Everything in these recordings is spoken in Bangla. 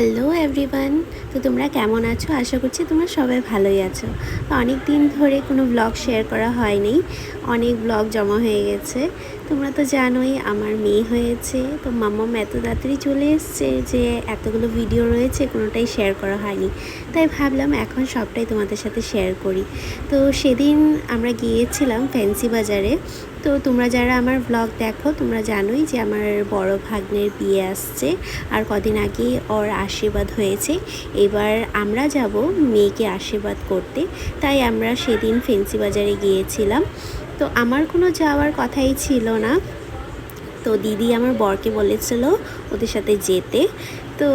হ্যালো এভরিওয়ান, তো তোমরা কেমন আছো? আশা করছি তোমরা সবাই ভালোই আছো। তো অনেক দিন ধরে কোনো ব্লগ শেয়ার করা হয়নি, অনেক ব্লগ জমা হয়ে গেছে। তোমরা তো জানোই আমার মেয়ে হয়েছে, তো মাম্মাম এত তাড়াতাড়ি চলে এসছে যে এতগুলো ভিডিও রয়েছে, কোনোটাই শেয়ার করা হয়নি। তাই ভাবলাম এখন সবটাই তোমাদের সাথে শেয়ার করি। তো সেদিন আমরা গিয়েছিলাম ফ্যান্সি বাজারে তো তোমরা যারা আমার ব্লগ দেখো, তোমরা জানোই যে আমার বড় ভাগ্নের বিয়ে আসছে আর কদিন আগে ওর আশীর্বাদ হয়েছে। এবার আমরা যাব মেয়েকে আশীর্বাদ করতে। তাই আমরা সেদিন ফেন্সি বাজারে গিয়েছিলাম। তো আমার কোনো যাওয়ার কথাই ছিল না। তো দিদি আমার বরকে বলেছিল ওদের সাথে যেতে। তো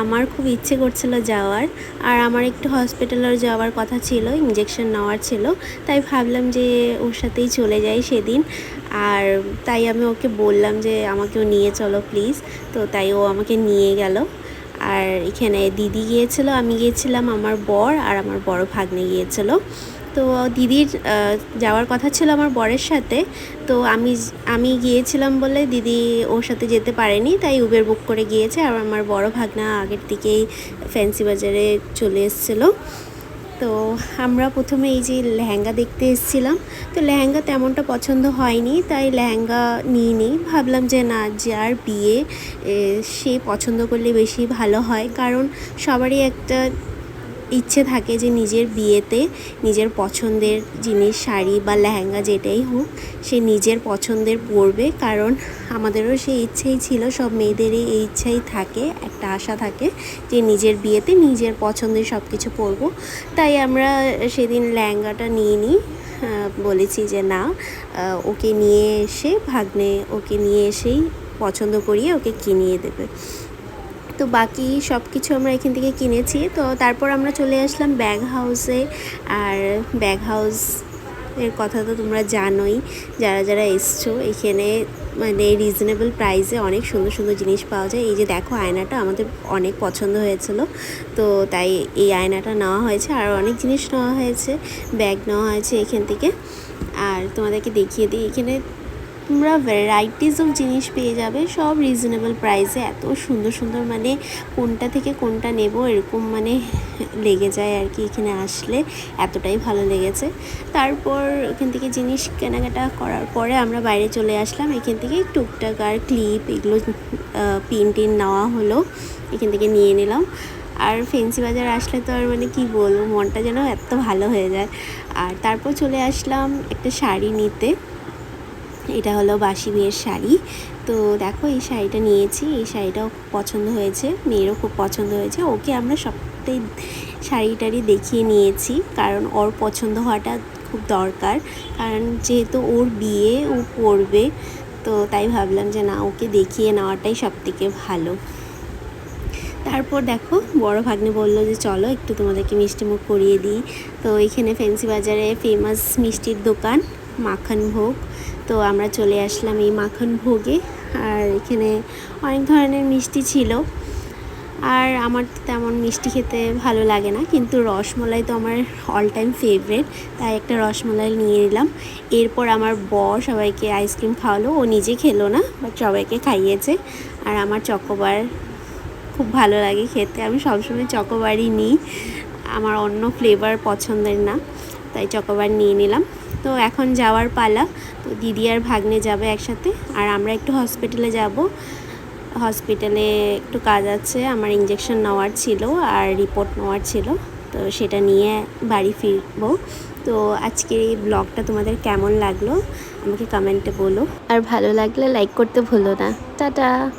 আমার খুব ইচ্ছে করছিল যাওয়ার। আর আমার একটু হসপিটালের যাওয়ার কথা ছিল ইঞ্জেকশন নেওয়ার ছিল। তাই ভাবলাম যে ওর সাথেই চলে যাই সেদিন। আর তাই আমি ওকে বললাম যে আমাকেও নিয়ে চলো প্লিজ তো তাই ও আমাকে নিয়ে গেল। আর এখানে দিদি গিয়েছিল, আমি গিয়েছিলাম আমার বর আর আমার বড় ভাগ্নে গিয়েছিল। তো দিদির যাওয়ার কথা ছিল আমার বরের সাথে। তো আমি আমি গিয়েছিলাম বলে দিদি ওর সাথে যেতে পারেনি, তাই উবের বুক করে গিয়েছে। আর আমার বড় ভাগ্না আগের দিকেই ফ্যান্সি বাজারে চলে এসেছিল। তো আমরা প্রথমে এই যে লেহেঙ্গা দেখতে এসেছিলাম। তো লেহেঙ্গা তেমনটা পছন্দ হয়নি, তাই লেহেঙ্গা নিয়ে নিই ভাবলাম যে না যার বিয়ে সে পছন্দ করলে বেশি ভালো হয়। কারণ সবারই একটা ইচ্ছে থাকে যে নিজের বিয়েতে নিজের পছন্দের জিনিস, শাড়ি বা লেহেঙ্গা যেটাই হোক, সে নিজের পছন্দের পরবে। কারণ আমাদেরও সেই ইচ্ছেই ছিল, সব মেয়েদেরই এই ইচ্ছাই থাকে, একটা আশা থাকে যে নিজের বিয়েতে নিজের পছন্দের সব কিছু পরবো। তাই আমরা সেদিন লেহেঙ্গাটা নিয়ে নিই বলেছি যে না ওকে নিয়ে এসে, ভাগ্নে ওকে নিয়ে এসেই পছন্দ করিয়ে ওকে কিনিয়ে দেবে। তো বাকি সব কিছু আমরা এখান থেকে কিনেছি। তো তারপর আমরা চলে আসলাম ব্যাগ হাউসে। আর ব্যাগ হাউস এর কথা তো তোমরা জানোই। যারা যারা এসছো, এখানে মানে রিজনেবল প্রাইসে অনেক সুন্দর সুন্দর জিনিস পাওয়া যায়। এই যে দেখো, আয়নাটা আমাদের অনেক পছন্দ হয়েছিল। তো তাই এই আয়নাটা নেওয়া হয়েছে। আর অনেক জিনিস নেওয়া হয়েছে, ব্যাগ নেওয়া হয়েছে এখান থেকে। আর তোমাদেরকে দেখিয়ে দিই, এখানে তোমরা ভ্যারাইটিস অফ জিনিস পেয়ে যাবে। সব রিজনেবল প্রাইসে এত সুন্দর সুন্দর মানে কোনটা থেকে কোনটা নেব এরকম মানে লেগে যায় আর কি এখানে আসলে। এতটাই ভালো লেগেছে। তারপর এখান থেকে জিনিস কেনাকাটা করার পরে আমরা বাইরে চলে আসলাম। এখান থেকে টুকটাক আর ক্লিপ এগুলো পিন নেওয়া হলো। এখান থেকে নিয়ে নিলাম। আর ফেন্সি বাজার আসলে তো আর মানে কি বলব, মনটা যেন এত ভালো হয়ে যায়। আর তারপর চলে আসলাম একটা শাড়ি নিতে। এটা হলো বাসি বিয়ের শাড়ি। তো দেখো এই শাড়িটা নিয়েছি, এই শাড়িটাও পছন্দ হয়েছে, মেয়েরও খুব পছন্দ হয়েছে। ওকে আমরা সবটাই শাড়ি টাড়ি দেখিয়ে নিয়েছি, কারণ ওর পছন্দ হওয়াটা খুব দরকার। কারণ যেহেতু ওর বিয়ে, ও পরবে তো তাই ভাবলাম যে না, ওকে দেখিয়ে নেওয়াটাই সব থেকে ভালো। তারপর দেখো, বড় ভাগ্নে বলল যে, চলো একটু তোমাদেরকে মিষ্টি মুখ করিয়ে দিই। তো এখানে ফেন্সি বাজারে ফেমাস মিষ্টির দোকান। মাখন ভোগ তো আমরা চলে আসলাম এই মাখন ভোগে আর এখানে অনেক ধরনের মিষ্টি ছিল। আর আমার তেমন মিষ্টি খেতে ভালো লাগে না, কিন্তু রসমলাই তো আমার অল টাইম ফেভারেট তাই একটা রসমলাই নিয়ে নিলাম। এরপর আমার বর সবাইকে আইসক্রিম খাওয়ালো, ও নিজে খেলো না বাট সবাইকে খাইয়েছে। আর আমার চকোবার খুব ভালো লাগে খেতে, আমি সবসময় চকোবারই নিই। আমার অন্য ফ্লেভার পছন্দের না। তাই চকোবার নিয়ে নিলাম। তো এখন যাওয়ার পালা। তো দিদি আর ভাগ্নে যাবে একসাথে। আর আমরা একটু হসপিটালে যাব। হসপিটালে একটু কাজ আছে। আমার ইঞ্জেকশন নেওয়ার ছিল আর রিপোর্ট নেওয়ার ছিল। তো সেটা নিয়ে বাড়ি ফিরবো। তো আজকের এই ব্লগটা তোমাদের কেমন লাগল? আমাকে কমেন্টে বলো। আর ভালো লাগলে লাইক করতে ভুলো না। টাটা!